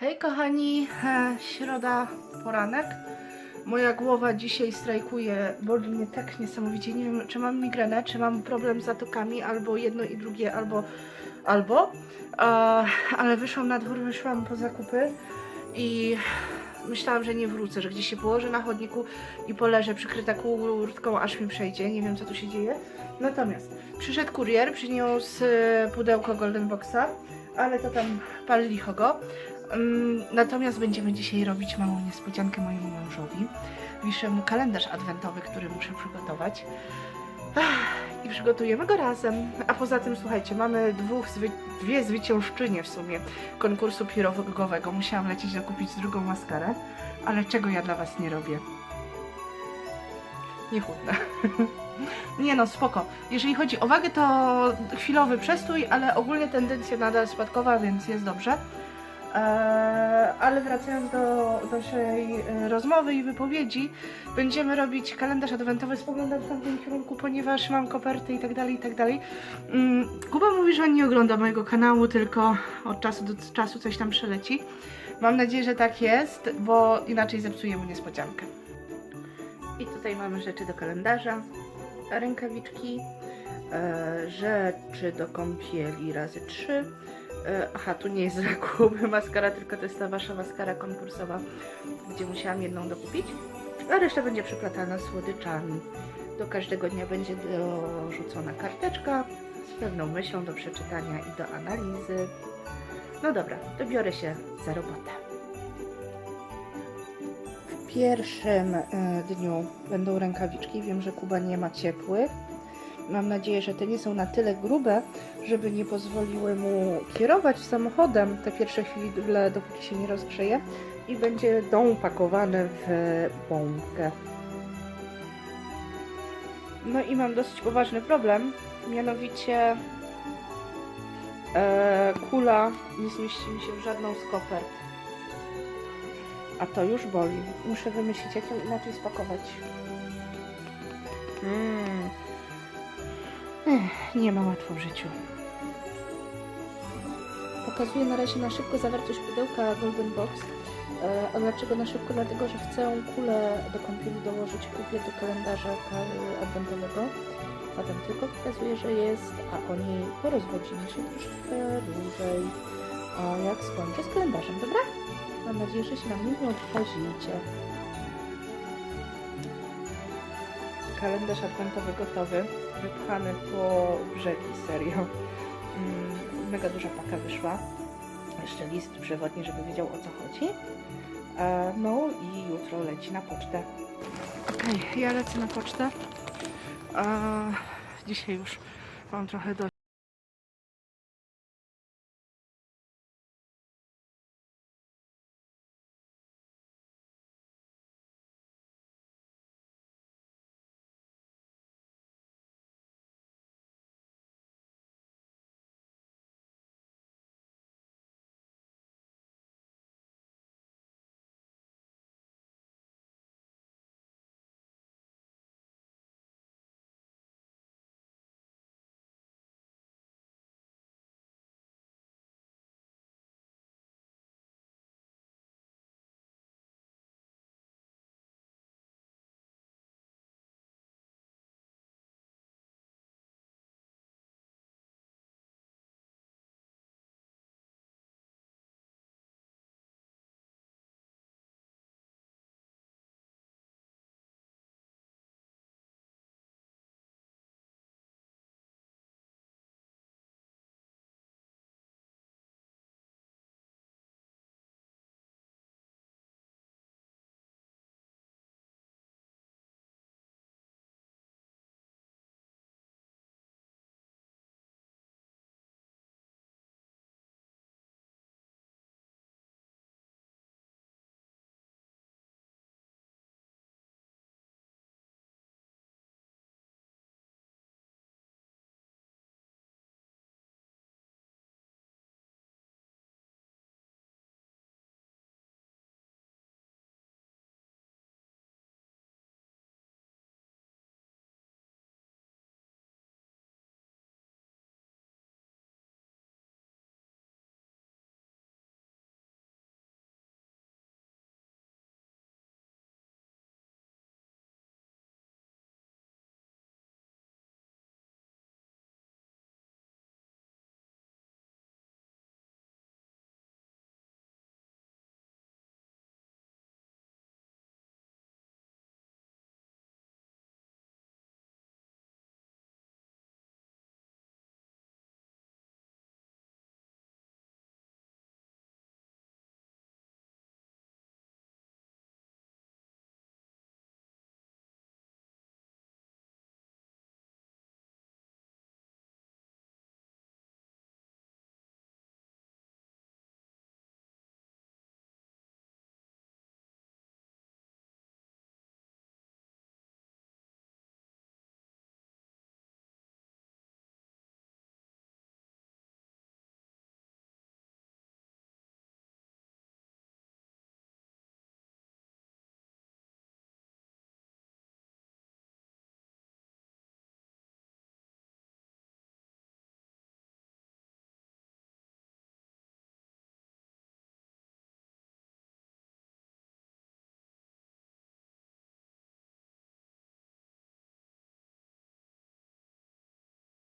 Hej kochani, e, środa, poranek. Moja głowa dzisiaj strajkuje, boli mnie tak niesamowicie. Nie wiem, czy mam migrenę, czy mam problem z zatokami, albo jedno i drugie, albo, albo. E, ale wyszłam na dwór, wyszłam po zakupy i myślałam, że nie wrócę, że gdzieś się położę na chodniku i poleżę przykryta kurtką, aż mi przejdzie. Nie wiem, co tu się dzieje. Natomiast przyszedł kurier, przyniósł e, pudełko Golden Boxa, ale to tam pal licho go. Mm, Natomiast będziemy dzisiaj robić małą niespodziankę mojemu mężowi. Wiszę mu kalendarz adwentowy, który muszę przygotować. I przygotujemy go razem. A poza tym, słuchajcie, mamy dwóch, zwy dwie zwyciężczynie w sumie konkursu pirogowego. Musiałam lecieć dokupić drugą maskarę, ale czego ja dla Was nie robię? Nie chudnę. Nie no, spoko. Jeżeli chodzi o wagę, to chwilowy przestój, ale ogólnie tendencja nadal spadkowa, więc jest dobrze. Eee, ale wracając do, do naszej e, rozmowy i wypowiedzi, będziemy robić kalendarz adwentowy. Spoglądam w tamtym kierunku, ponieważ mam koperty i tak dalej, i tak dalej. Mm, Kuba mówi, że on nie ogląda mojego kanału, tylko od czasu do czasu coś tam przeleci. Mam nadzieję, że tak jest, bo inaczej zepsuję mu niespodziankę. I tutaj mamy rzeczy do kalendarza, rękawiczki, e, rzeczy do kąpieli razy trzy. Aha, tu nie jest zakup maskara, tylko to jest ta wasza maskara konkursowa, gdzie musiałam jedną dokupić. A reszta będzie przeplatana słodyczami. Do każdego dnia będzie dorzucona karteczka z pewną myślą do przeczytania i do analizy. No dobra, to biorę się za robotę. W pierwszym e, dniu będą rękawiczki. Wiem, że Kuba nie ma ciepłych. Mam nadzieję, że te nie są na tyle grube, żeby nie pozwoliły mu kierować samochodem te pierwsze chwile, dopóki się nie rozgrzeje i będzie dom pakowany w bombkę. No i mam dosyć poważny problem, mianowicie e, kula nie zmieści mi się w żadną z kopert. A to już boli. Muszę wymyślić, jak ją inaczej spakować. Mm. Ech, nie ma łatwo w życiu. Pokazuję na razie na szybko zawartość pudełka Golden Box. E, A dlaczego na szybko? Dlatego, że chcę kulę do kąpieli dołożyć kupię do kalendarza kal- adwentowego. Zatem tylko pokazuję, że jest, a o niej porozwodzimy się troszkę dłużej. A jak skończę z kalendarzem, dobra? Mam nadzieję, że się na mnie nie odchodzicie. Kalendarz adwentowy gotowy, wypchany po brzegi, serio. Mm, mega duża paka wyszła. Jeszcze list przewodni, żeby wiedział o co chodzi. E, no i jutro leci na pocztę. Okej, ja lecę na pocztę. Dzisiaj już mam trochę do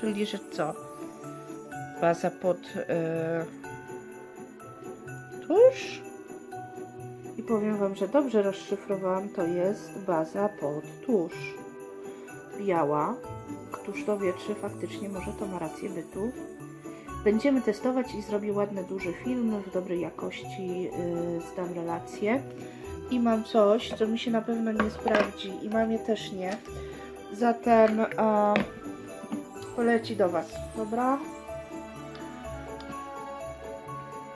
Czyli, że co? Baza pod e, tusz? I powiem Wam, że dobrze rozszyfrowałam, to jest baza pod tusz. Biała, któż to wie, czy faktycznie może to ma rację bytu. Będziemy testować i zrobię ładny, duży film w dobrej jakości, yy, zdam relację. I mam coś, co mi się na pewno nie sprawdzi i mamie też nie. Zatem e, poleci do Was, dobra?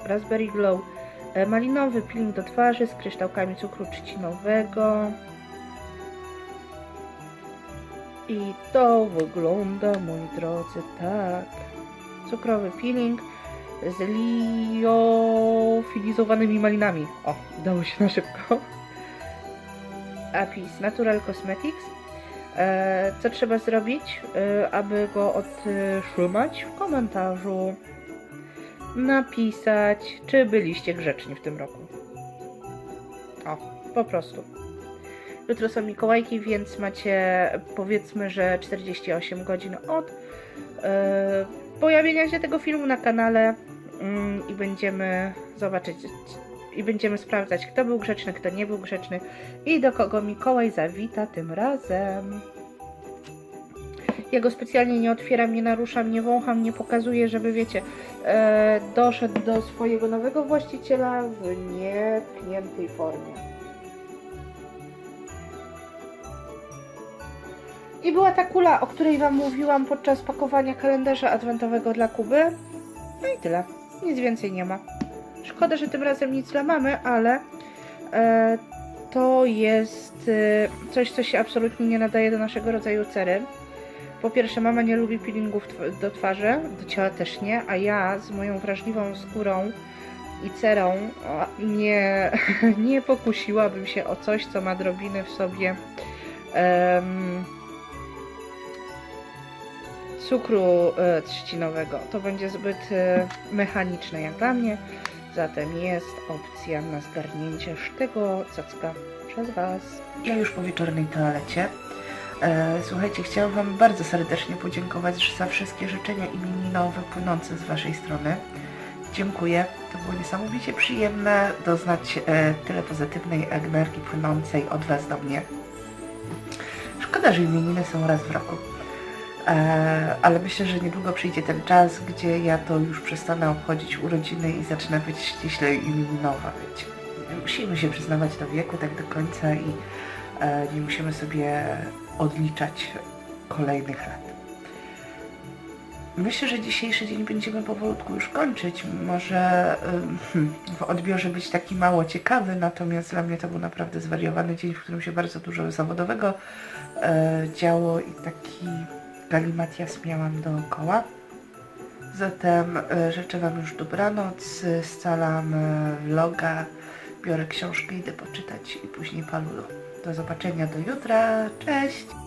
Raspberry Glow. E, Malinowy peeling do twarzy z kryształkami cukru trzcinowego. I to wygląda, moi drodzy, tak. Cukrowy peeling z liofilizowanymi malinami. O, udało się na szybko. Apis Natural Cosmetics. E, co trzeba zrobić, e, aby go otrzymać? W komentarzu napisać, czy byliście grzeczni w tym roku. O, po prostu. Jutro są Mikołajki, więc macie powiedzmy, że 48 godzin od e, pojawienia się tego filmu na kanale mm, i będziemy zobaczyć i będziemy sprawdzać, kto był grzeczny, kto nie był grzeczny i do kogo Mikołaj zawita tym razem. Ja specjalnie nie otwieram, nie naruszam, nie wącham, nie pokazuję, żeby wiecie, e, doszedł do swojego nowego właściciela w nietkniętej formie. I była ta kula, o której Wam mówiłam podczas pakowania kalendarza adwentowego dla Kuby. No i tyle. Nic więcej nie ma. Szkoda, że tym razem nic dla mamy, ale e, to jest e, coś, co się absolutnie nie nadaje do naszego rodzaju cery. Po pierwsze, mama nie lubi peelingów do twarzy, do ciała też nie, a ja z moją wrażliwą skórą i cerą nie, nie pokusiłabym się o coś, co ma drobiny w sobie em, cukru e, trzcinowego. To będzie zbyt e, mechaniczne jak dla mnie, zatem jest opcja na zgarnięcie tego cacka przez Was. Ja już po wieczornej toalecie. E, Słuchajcie, chciałam Wam bardzo serdecznie podziękować za wszystkie życzenia imieninowe płynące z Waszej strony. Dziękuję. To było niesamowicie przyjemne doznać e, tyle pozytywnej energii płynącej od Was do mnie. Szkoda, że imieniny są raz w roku. E, ale myślę, że niedługo przyjdzie ten czas, gdzie ja to już przestanę obchodzić urodziny i zacznę być ściśle imieninowa. Wiecie. Musimy się przyznawać do wieku tak do końca i e, nie musimy sobie odliczać kolejnych lat. Myślę, że dzisiejszy dzień będziemy powolutku już kończyć. Może w odbiorze być taki mało ciekawy, natomiast dla mnie to był naprawdę zwariowany dzień, w którym się bardzo dużo zawodowego e, działo i taki galimatias miałam dookoła. Zatem e, życzę Wam już dobranoc, scalam e, vloga, biorę książkę, idę poczytać i później palulo. Do zobaczenia do jutra, cześć!